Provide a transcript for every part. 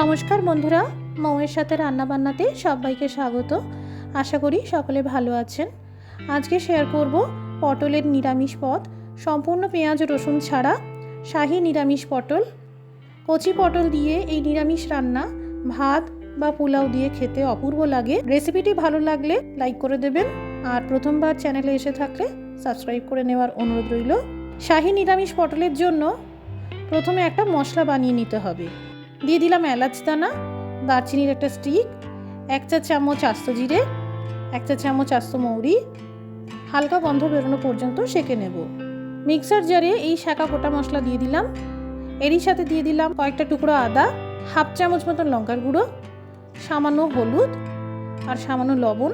নমস্কার বন্ধুরা, মৌয়ের সাথে রান্নাবান্নাতে সবাইকে স্বাগত। আশা করি সকলে ভালো আছেন। আজকে শেয়ার করব পটলের নিরামিষ পদ। সম্পূর্ণ পেঁয়াজ, রসুন ছাড়া শাহি নিরামিষ পটল। কচি পটল দিয়ে এই নিরামিষ রান্না ভাত বা পোলাও দিয়ে খেতে অপূর্ব লাগে। রেসিপিটি ভালো লাগলে লাইক করে দেবেন। আর প্রথমবার চ্যানেলে এসে থাকলে সাবস্ক্রাইব করে নেওয়ার অনুরোধ রইল। শাহি নিরামিষ পটলের জন্য প্রথমে একটা মশলা বানিয়ে নিতে হবে। দিয়ে দিলাম এলাচ দানা, দারচিনির একটা স্টিক, এক চা চামচ আস্ত জিরে, এক চা চামচ আস্ত মৌরি, হালকা গন্ধ বেরোনো পর্যন্ত সেঁকে নেব। মিক্সার জারে এই শাঁকা গোটা মশলা দিয়ে দিলাম। এরই সাথে দিয়ে দিলাম কয়েকটা টুকরো আদা, হাফ চামচ মতন লঙ্কার গুঁড়ো, সামান্য হলুদ আর সামান্য লবণ,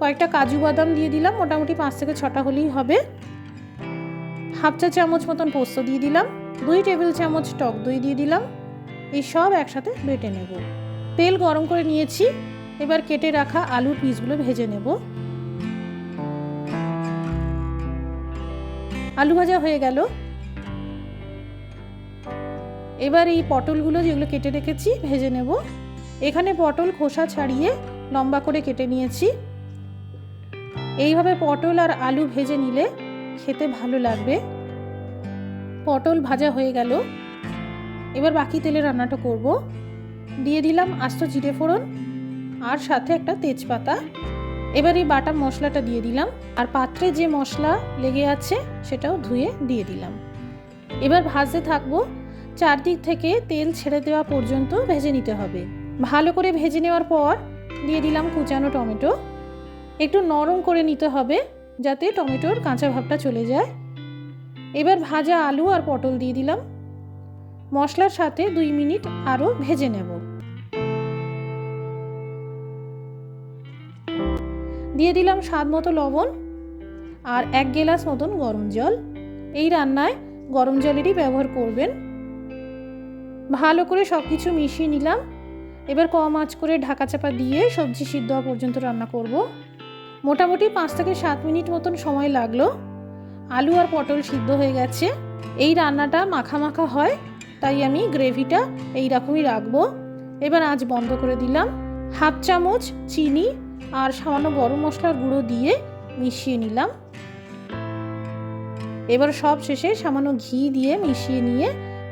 কয়েকটা কাজু বাদাম দিয়ে দিলাম, মোটামুটি পাঁচ থেকে ছটা হলেই হবে। হাফ চা চামচ মতন পোস্ত দিয়ে দিলাম, দুই টেবিল চামচ টক দই দিয়ে দিলাম। এই সব একসাথে বেটে নেব। তেল গরম করে নিয়েছি। এবার কেটে রাখা আলুর পিসগুলো ভেজে নেব। আলু ভাজা হয়ে গেল। এবার এই পটলগুলো যেগুলো কেটে রেখেছি ভেজে নেব। এখানে পটল খোসা ছাড়িয়ে লম্বা করে কেটে নিয়েছি। এইভাবে পটল আর আলু ভেজে নিলে খেতে ভালো লাগবে। পটল ভাজা হয়ে গেল। এবার বাকি তেলে রান্নাটা করব। দিয়ে দিলাম আস্ত জিরে ফোড়ন আর সাথে একটা তেজপাতা। এবার এই বাটা মশলাটা দিয়ে দিলাম আর পাত্রে যে মশলা লেগে আছে সেটাও ধুয়ে দিয়ে দিলাম। এবার ভাজতে থাকব। চারদিক থেকে তেল ছেড়ে দেওয়া পর্যন্ত ভেজে নিতে হবে। ভালো করে ভেজে নেওয়ার পর দিয়ে দিলাম কুচানো টমেটো। একটু নরম করে নিতে হবে যাতে টমেটোর কাঁচা ভাবটা চলে যায়। এবার ভাজা আলু আর পটল দিয়ে দিলাম। মশলার সাথে দুই মিনিট আরও ভেজে নেব। দিয়ে দিলাম স্বাদ মতো লবণ আর এক গেলাস মতন গরম জল। এই রান্নায় গরম জলেরই ব্যবহার করবেন। ভালো করে সব কিছু মিশিয়ে নিলাম। এবার কম আঁচ করে ঢাকা চাপা দিয়ে সবজি সিদ্ধ হওয়া পর্যন্ত রান্না করব। মোটামুটি পাঁচ থেকে সাত মিনিট মতন সময় লাগল। আলু আর পটল সিদ্ধ হয়ে গেছে। এই রান্নাটা মাখা মাখা হয়। তাই আমি গ্রেভিটা এই রকমই রাখব। এবার আজ বন্ধ করে দিলাম। হাফ চামচ চিনি আর সামান্য গরম মশলার গুঁড়ো দিয়ে মিশিয়ে নিলাম। এবার সব শেষে সামান্য ঘি দিয়ে মিশিয়ে নিয়ে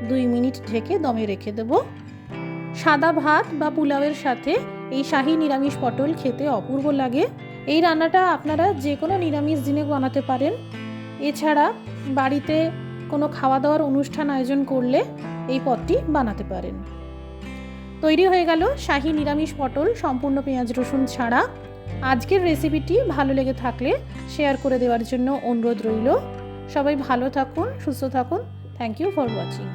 দুই মিনিট ঢেকে দমে রেখে দেব। সাদা ভাত বা পোলাওয়ের সাথে এই শাহি নিরামিষ পটল খেতে অপূর্ব লাগে। এই রান্নাটা আপনারা যে কোনো নিরামিষ দিনে বানাতে পারেন। এছাড়া বাড়িতে কোনো খাওয়া দাওয়ার অনুষ্ঠান আয়োজন করলে এই পদটি বানাতে পারেন। তৈরি হয়ে গেল শাহী নিরামিষ পটল, সম্পূর্ণ পেঁয়াজ, রসুন ছাড়া। আজকের রেসিপিটি ভালো লেগে থাকলে শেয়ার করে দেওয়ার জন্য অনুরোধ রইল। সবাই ভালো থাকুন, সুস্থ থাকুন। Thank you for watching